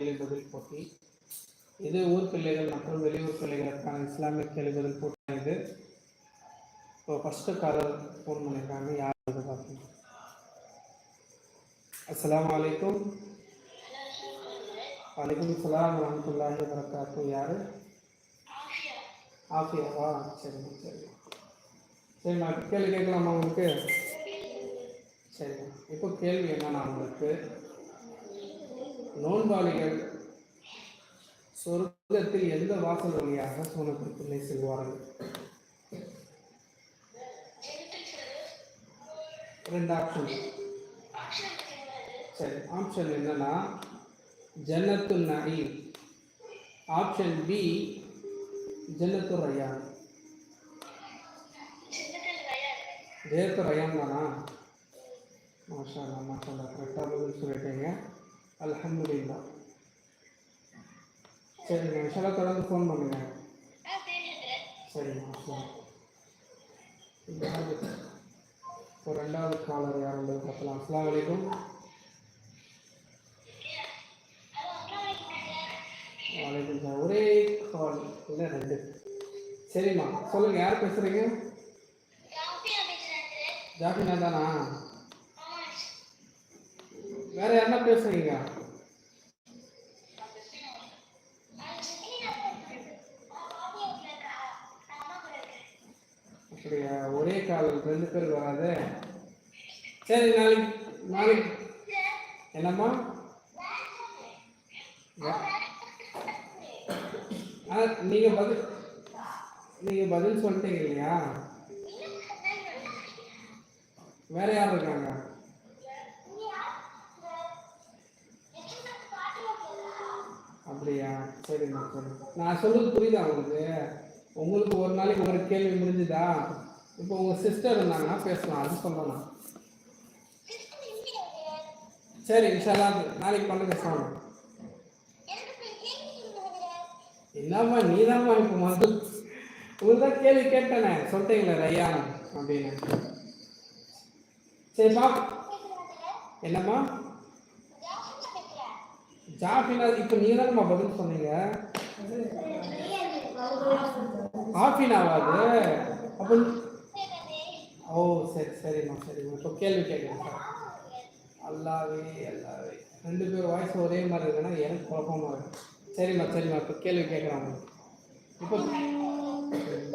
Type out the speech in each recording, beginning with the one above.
கேள்வி போட்டி. இது ஊர் பிள்ளைகள் மற்றும் வெளியூர் பிள்ளைகளுக்கான இஸ்லாமிய கேள்வி போட்டி இது. இப்போ ஃபஸ்ட்டு காலர் ஃபோன் பண்ணியிருக்காங்க யார் இது பார்க்கணும் அஸ்லாம் வலைக்கும் வலைக்கும் சலாம் வரமத்துல்லாஹி வரகாத்து யார்? ஆஃபியாவா? சரிங்க சரி. சரி நான் கேள்வி கேட்கலாமா உங்களுக்கு? சரிங்க இப்போ கேள்வி என்னன்னா உங்களுக்கு? நோன்பாளிகள் சொர்க்கத்தில் எந்த வாசல் வழியாக சோனத்திற்குள்ளே செல்வார்கள்? ரெண்டு ஆப்ஷன் சரி ஆப்ஷன் என்னன்னா ஜன்னத்து நயீம். ஆப்ஷன் பி ஜன்னத்து ரயான். ஜெயத்து ரயான் தானா? மாஷா மாஷா கரெக்டாக பதில் சொல்லிட்டீங்க. அல்ஹம்துலில்லா. சரிங்க விஷாலா தொடர்ந்து ஃபோன் பண்ணுங்க. சரிங்க இப்போ ரெண்டாவது காலர் யார் என்பது பார்க்கலாம் அஸ்லாம் வலைக்கும் வலைக்கும் சார் ஒரே கால் இல்லை ரெண்டு. சரிம்மா சொல்லுங்கள் யார் பேசுகிறீங்க ஜாஃபினா தானா? வேற யாருன்னா பேசுறீங்க அப்படியா ஒரே கால் ரெண்டு பேர் வராது. சரி நாளைக்கு நாளைக்கு. என்னம்மா? ஆ. நீங்கள் பதில் நீங்கள் பதில் சொல்லிட்டீங்க இல்லையா? வேற யார் இருக்காங்க? அப்படியா? சரிம்மா சரி. நான் சொல்றது புரியுதா உங்களுக்கு? உங்களுக்கு ஒரு நாளைக்கு ஒரு கேள்வி முடிஞ்சுதா? இப்போ உங்கள் சிஸ்டர் இருந்தாங்கன்னா பேசலாம் அது சொல்லலாம். சரி இன்ஷால்லா நாளைக்கு பண்ணுங்க சாமி என்னம்மா நீதாம்மா இப்போ முதல் உங்களுக்கு தான் கேள்வி கேட்டேனே சொல்லிட்டீங்களே ரய்யான் அப்படின்னு. சரி பா. என்னம்மா? ஜாஃபினா இப்போ நீ தானம்மா பதில் சொன்னீங்க? ஆஃபினாவா அது? அப்போ ஓ சரி சரிம்மா சரிம்மா இப்போ கேள்வி கேட்குறேன் சார் அல்லாவே அல்லாவே. ரெண்டு பேர் வாய்ஸ் ஒரே மாதிரி இருக்குன்னா எனக்கு குழப்பமா இருக்கும் சரிம்மா சரிம்மா இப்போ கேள்வி கேட்குறாங்க இப்போ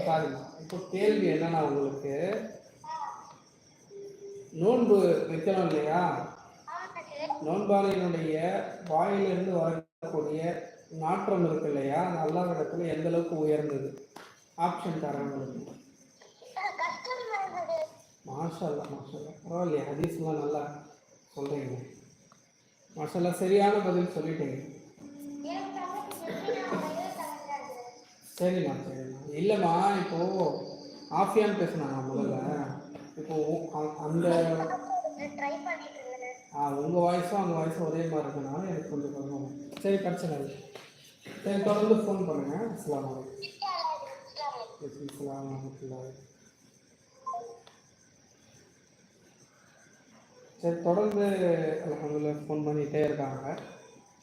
சாரிம்மா இப்போ கேள்வி என்னன்னா உங்களுக்கு நோன்பு வைக்கணும் இல்லையா? நோன்பாளியினுடைய வாயிலிருந்து வரக்கூடிய நாற்றம் இருக்கு இல்லையா? அது அல்லாவிடத்துல எந்த அளவுக்கு உயர்ந்தது? ஆப்ஷன் தரேன் உங்களுக்கு. மாஷல்லா மாஷல்லா பரவாயில்லையா ஹதீஸ்லாம் நல்லா சொல்கிறீங்க மாஷல்லா சரியான பதில் சொல்லிட்டீங்க. சரிம்மா சரிம்மா. இல்லைம்மா இப்போ ஆஃபியான்னு பேசுனாங்க முதல்ல. இப்போ அந்த ஆ உங்கள் வாய்ஸும் அந்த வாய்ஸும் ஒரே மாதிரி இருக்கனால எனக்கு கொஞ்சம் குழப்பம் சரி பிரச்சனை இல்லை சரி தொடர்ந்து ஃபோன் பண்ணுங்கள் அஸ்லாம் வலைக்கம் அஸ்லாம் வரமத்துல்லாஹி சரி தொடர்ந்து அலமதுல ஃபோன் பண்ணிகிட்டே இருக்காங்க.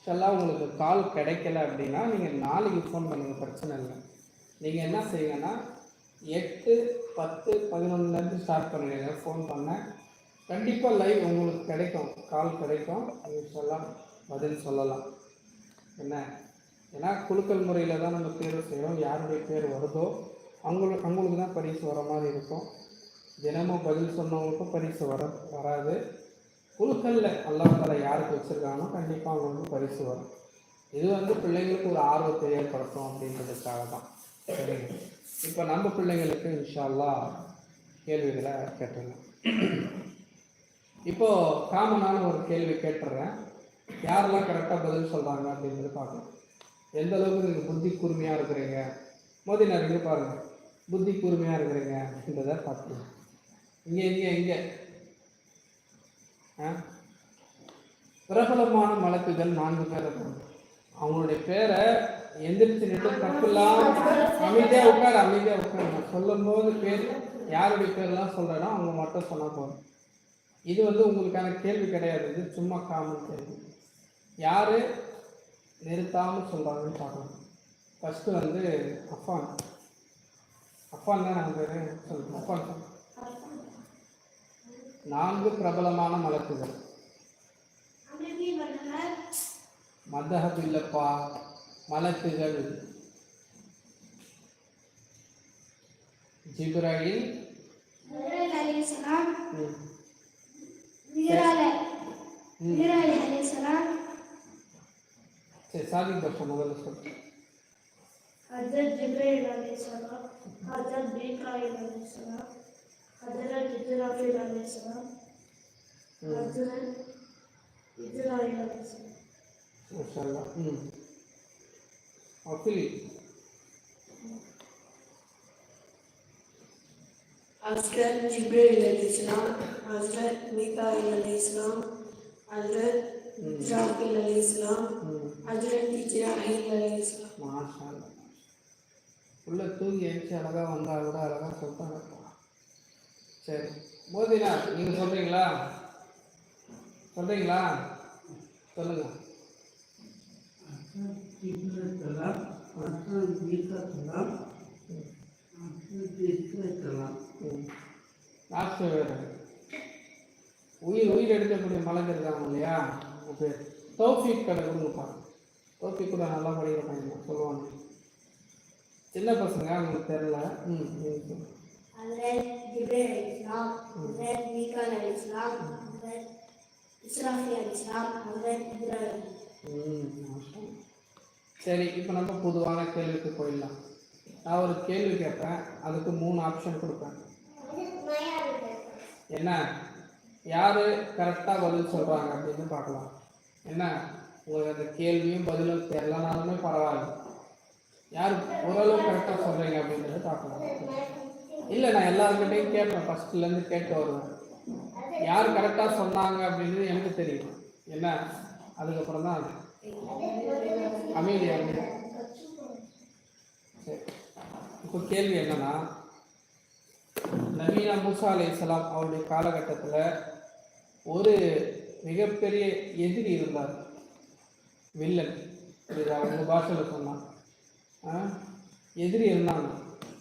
இதெல்லாம் உங்களுக்கு கால் கிடைக்கல அப்படின்னா நீங்கள் நாளைக்கு ஃபோன் பண்ணுங்கள் பிரச்சனை இல்லை. நீங்கள் என்ன செய்யுங்கன்னா எட்டு பத்து பதினொன்றுலேருந்து ஸ்டார்ட் பண்ணுவீங்க ஃபோன் பண்ண. கண்டிப்பாக லைவ் உங்களுக்கு கிடைக்கும். கால் கிடைக்கும். சொல்லலாம் பதில் சொல்லலாம். என்ன? ஏன்னா குலுக்கல் முறையில் தான் நம்ம தேர்வு செய்கிறோம் யாருடைய பேர் வருதோ அவங்களுக்கு அவங்களுக்கு தான் பரிசு வர மாதிரி இருக்கும். தினமும் பதில் சொன்னவங்களுக்கும் பரிசு வர வராது. குழுக்களில் அல்லாஹால யாருக்கு வச்சுருக்காங்களோ கண்டிப்பாக அவங்க வந்து பரிசு வரும். இது வந்து பிள்ளைங்களுக்கு ஒரு ஆர்வத்தை ஏற்படுத்தும் அப்படின்றதுக்காக தான். சரிங்க இப்போ நம்ம பிள்ளைங்களுக்கு இன்ஷால்லா கேள்விகளை கேட்டுடலாம். இப்போது காமனான ஒரு கேள்வி கேட்டுடுறேன் யாரெல்லாம் கரெக்டாக பதில் சொல்கிறாங்க அப்படின்றது பார்க்கலாம். எந்த அளவுக்கு நீங்கள் புத்தி கூர்மையாக இருக்கிறீங்க? மோதி நான் பாருங்கள் புத்தி கூர்மையாக இருக்கிறீங்க அப்படின்றத பார்த்துக்கலாம் இங்கே இங்கே இங்கே. பிரபலமான மலக்குகள் நான்கு பேர் அவங்களுடைய பேரை எந்திரிச்சு தப்பு தப்பில்லாம் அமைதியாக உட்கார் அமைதியாக உட்கார். சொல்லும் சொல்லும்போது பேர் யாருடைய பேர்லாம் சொல்கிறனோ அவங்க மட்டும் சொன்னால் போதும். இது வந்து உங்களுக்கான கேள்வி கிடையாது. இது சும்மா காமன் கேள்வி. யார் நிறுத்தாமல் சொல்கிறாங்கன்னு பார்க்கலாம். ஃபஸ்ட்டு வந்து அஃபான். அஃபான் தான் நாங்கள் பேர் சொல்லுங்கள் அஃபான். சொல்லுங்க நான்கு பிரபலமான வழக்குகள் மதஹப் இல்லப்பா மலக்குகள். ஜிப்ராயில். சரி சாதி பஷா முதல்ல சொல்லு ஹஜரத் ஜிப்ராயில் அலைஹிஸ்ஸலாம் ஹஜரத் மீகாயில் அலைஹிஸ்ஸலாம் Adını idrak eylemesine, adını idrak eylemesine. Maşallah. Hmm. Akili. Hazret Cibril Aleyhisselam, Hazret Mikail Aleyhisselam, Hazret Rabbül Aleyhisselam, Hazret İbrahim Aleyhisselam. மாஷா அல்லாஹ் உள்ள தூங்கி எழுச்சி அழகாக வந்தால் கூட அழகாக சொல்லிட்டாங்க சரி. போதினா நீங்கள் சொல்கிறீங்களா சொல்கிறீங்களா சொல்லுங்கள் இருக்கலாம் மற்றும் இருக்கலாம் இருக்கலாம் லாஸ்ட் வேறு உயிர் உயிர் எடுக்கக்கூடிய மலைஞர் இருக்காங்க இல்லையா? அது தௌஃபிக் கடை கொடுப்பாங்க. தௌஃபிக் கூட நல்லா படிக்கிற பையன் சொல்லுவாங்க. சின்ன பசங்க அவங்களுக்கு தெரில ம் جبريل عليه السلام حضرت ميكائيل عليه السلام حضرت إسرافيل عليه السلام حضرت إسرائيل ம் மாஷா. சரி இப்போ நம்ம பொதுவான கேள்விக்கு போயிடலாம் நான் ஒரு கேள்வி கேட்பேன் அதுக்கு மூணு ஆப்ஷன் கொடுப்பேன் என்ன யார் கரெக்டாக பதில் சொல்கிறாங்க அப்படின்னு பார்க்கலாம் என்ன உங்களுக்கு அந்த கேள்வியும் பதிலும் தெரியலனாலுமே பரவாயில்ல யார் ஓரளவு கரெக்டாக சொல்கிறீங்க அப்படின்றத பார்க்கலாம் இல்லை நான் எல்லாருக்கிட்டையும் கேட்பேன். ஃபஸ்ட்லேருந்து கேட்டு வருவேன். யார் கரெக்டாக சொன்னாங்க அப்படின்றது எனக்கு தெரியும். என்ன? அதுக்கப்புறம் தான் அது. அமைதியா சரி. இப்போ கேள்வி என்னன்னா நவீன மூசா இஸ்லாம் அவருடைய காலகட்டத்தில் ஒரு மிகப்பெரிய எதிரி இருந்தார். வில்லன். புரியுதா? அவங்க பாஷையில் சொன்னான் எதிரி இருந்தாங்க.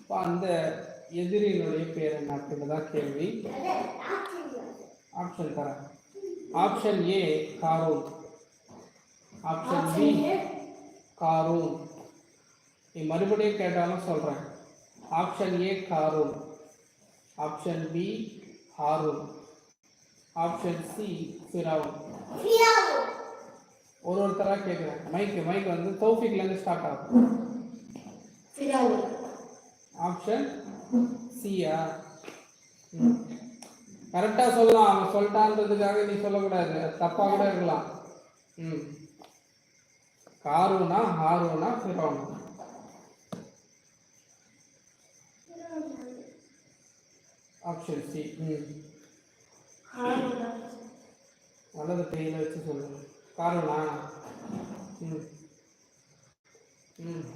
இப்போ அந்த எதிரியினுடைய பேர் என்ன அப்படின்றதான் கேள்வி. ஆப்ஷன் தரேன். Option A Qarun. Option B Qarun. நீ மறுபடியும் கேட்டாலும் சொல்கிறேன் option A Qarun. Option B Haroon. Option C Firaun ஒரு ஒருத்தராக கேட்குறேன் மைக்கு மைக் வந்து தௌஃபிக்லேருந்து ஸ்டார்ட் ஆகும். ஆப்ஷன் சியா. கரெக்டாக சொல்லலாம். அவன் சொல்லிட்டான்றதுக்காக நீ சொல்லக்கூடாது. தப்பாக கூட இருக்கலாம். ம். காரூனா ஹாரூனா ஃபிரோனா. Option C. ம். நல்லது பெயில வச்சு சொல்லுங்க காரூனா ம். ம்.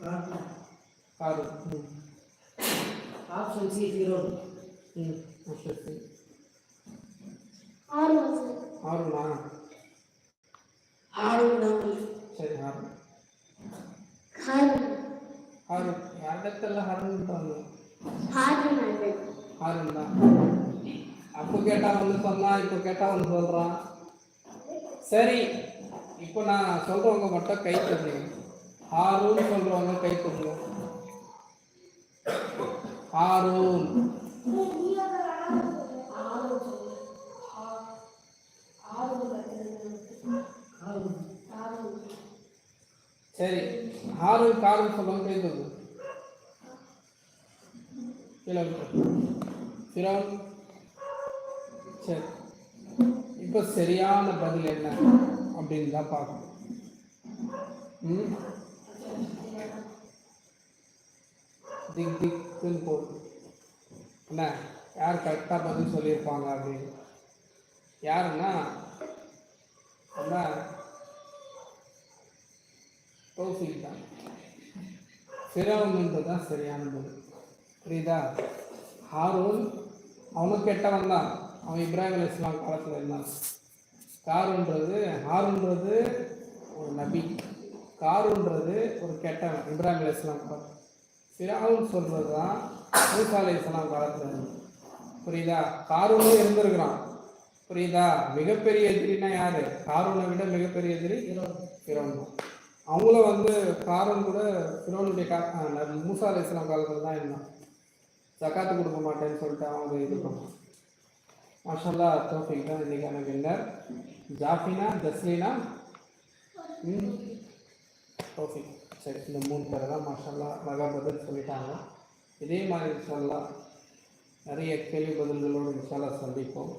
காரணம் ఆరు option C zero option C ఆరు ఆరు నా ఆరు సరే ఆరు ఆరు ಯಾರದಕ್ಕೆಲ್ಲ ಹಾಡು ಉಂಟು ಹಾಡುಂದ అప్పు కేటా ஒன்று சொன்னா இப்போ கேட்டா ஒன்று சொல்கிறான் சரி இப்போ நான் சொல்கிறவங்க மட்டும் கை தருங்க ஆறுன்னு சொல்கிறவங்க கை தருங்க ஹாரூன் சரி ஹாரூன் காரூன் சொல்கிறவங்க கை சரி. இப்போ சரியான பதில் என்ன? அப்படின்னு தான் பார்க்கணும். ம்? திக் திக்குன்னு போகுது என்ன யார் கரெக்டாக பதில் சொல்லியிருப்பாங்க அப்படின்னு. யாருன்னா என்ன தௌஃபிக் தான் ஃபிரௌன்ன்றது தான் சரியான பதில். புரியுதா? ஹாரூன் அவனும் கெட்டவன் தான். அவன் இப்ராஹிம் அலி இஸ்லாம் காலத்தில் இருந்தான். காருன்றது ஹாருன்றது காருன்றது ஒரு கெட்டவன் இப்ராஹிம் அலி இஸ்லாம் பார்த்து ஃபிராவுன்னு சொல்கிறது தான் மூசா அலி இஸ்லாம் காலத்தில். இருந்து புரியுதா? காரூனும் இருந்திருக்கிறான். புரியுதா? மிகப்பெரிய எதிரினா யார்? காரூனை விட மிகப்பெரிய எதிரி ஃபிரோன். தான் அவங்கள வந்து காரன் கூட ஃபிரோனுடைய கா மூசா அலி இஸ்லாம் காலத்தில் தான் இருந்தான். ஜக்காத்து கொடுக்க மாட்டேன்னு சொல்லிட்டு அவங்க இது பண்ணான். மாஷல்லா தோஃபிக் தான் இன்றைக்கான வின்னர் ஜாஃபினா ஜஸ்லீனா? ம் தோஃபிக். சரி இந்த மூணு பேரை தான் மாஷல்லா மகா பதில் சொல்லிட்டாங்க. இதே மாதிரி சொல்லலாம் நிறைய கேள்வி பதில்களோடு இன்ஷால்லா சந்திப்போம்.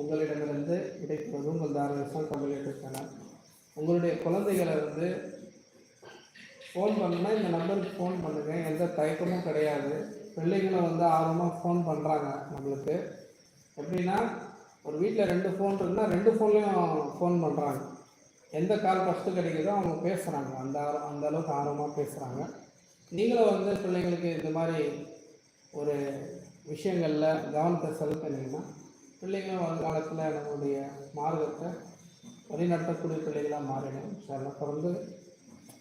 உங்களிடமிருந்து கிடைப்பது உங்கள் தாராளம் கம்யூனிட்டி உங்களுடைய குழந்தைகளை வந்து ஃபோன் பண்ணால் இந்த நம்பருக்கு ஃபோன் பண்ணுங்கள் எந்த தயக்கமும் கிடையாது. பிள்ளைங்களும் வந்து ஆர்வமாக ஃபோன் பண்ணுறாங்க நம்மளுக்கு. எப்படின்னா ஒரு வீட்டில் ரெண்டு ஃபோன் இருக்குன்னா ரெண்டு ஃபோன்லேயும் ஃபோன் பண்ணுறாங்க எந்த கால் ஃபஸ்ட்டு கிடைக்குதோ அவங்க பேசுகிறாங்க அந்த ஆர்வம் அந்த அளவுக்கு ஆர்வமாக பேசுகிறாங்க நீங்களும் வந்து பிள்ளைங்களுக்கு இந்த மாதிரி ஒரு விஷயங்களில் கவனத்தை செலுத்தினீங்கன்னா பிள்ளைங்களும் வருங்காலத்தில் நம்மளுடைய மார்க்கத்தை வழிநடத்தக்கூடிய பிள்ளைகளாக மாறிடும். அதெல்லாம் தொடர்ந்து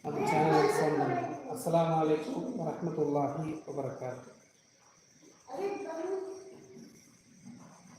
நம்ம சேனலுக்கு ஃபோன் பண்ணுங்கள் அஸ்ஸலாமு அலைக்கும் வரஹ்மத்துல்லாஹி வபரகாத்துஹு